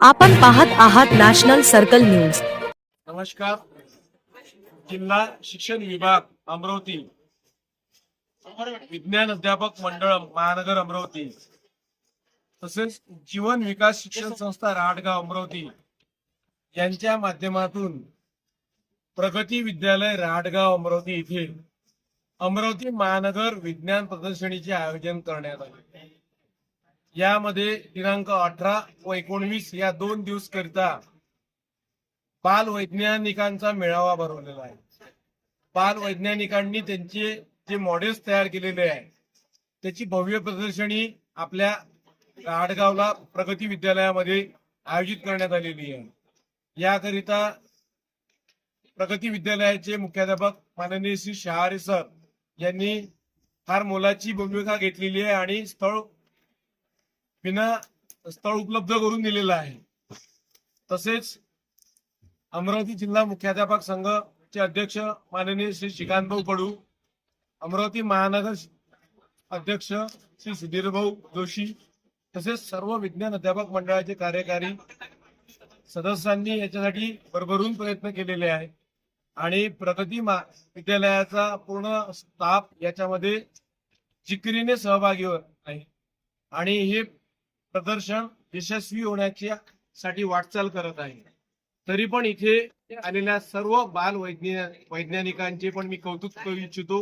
आपण पाहत आहात नॅशनल सर्कल न्यूज. नमस्कार. जिल्हा शिक्षण विभाग अमरावती. विज्ञान अध्यापक मंडळ महानगर अमरावती. तसेच जीवन विकास शिक्षण संस्था राडगाव अमरावती. यांच्या माध्यमातून प्रगती विद्यालय राडगाव अमरावती येथे अमरावती महानगर विज्ञान प्रदर्शनीचे आयोजन करण्यात आले. यामध्ये दिनांक अठरा व एकोणवीस या दोन दिवस करिता बाल वैज्ञानिकांचा मेळावा भरवलेला आहे. बाल वैज्ञानिकांनी त्यांचे जे मॉडेल्स तयार केलेले आहे त्याची भव्य प्रदर्शनी आपल्या आडगावला प्रगती विद्यालयामध्ये आयोजित करण्यात आलेली आहे. याकरिता प्रगती विद्यालयाचे मुख्याध्यापक माननीय श्री शहारे सर यांनी फार मोलाची भूमिका घेतलेली आहे आणि स्थळ विना स्थळ उपलब्ध करून दिलेलं आहे. तसेच अमरावती जिल्हा मुख्याध्यापक संघचे अध्यक्ष माननीय श्री श्रीकांत भाऊ कडू अमरावती महानगर अध्यक्ष श्री सुधीर भाऊ जोशी तसेच सर्व विज्ञान अध्यापक मंडळाचे कार्यकारी सदस्यांनी याच्यासाठी भरभरून प्रयत्न केलेले आहे आणि प्रगती विद्यालयाचा पूर्ण स्टाफ याच्यामध्ये जिकिरीने सहभागी आहे. आणि हे प्रदर्शन यशस्वी होण्याच्या साठी वाटचाल करत आहे. तरी पण इथे आलेल्या सर्व बाल वैज्ञानिकांचे पण मी कौतुक करू इच्छितो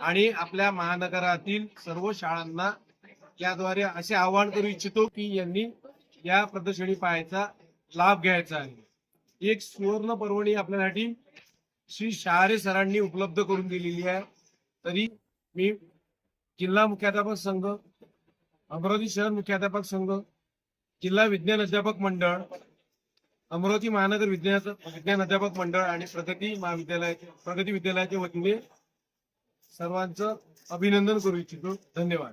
आणि आपल्या महानगरातील सर्व शाळांना याद्वारे असे आवाहन करू इच्छितो की यांनी या प्रदर्शनी पाहायचा लाभ घ्यायचा आहे. एक सुवर्ण पर्वणी आपल्यासाठी श्री शहारे सरांनी उपलब्ध करून दिलेली आहे. तरी मी जिल्हा मुख्याध्यापक संघ अमरावती शहर मुख्याध्यापक संघ जिल्हा विज्ञान अध्यापक मंडळ अमरावती महानगर विज्ञान विज्ञान अध्यापक मंडळ आणि प्रगती महाविद्यालयाचे प्रगती विद्यालयाच्या वतीने सर्वांचं अभिनंदन करू इच्छितो. धन्यवाद.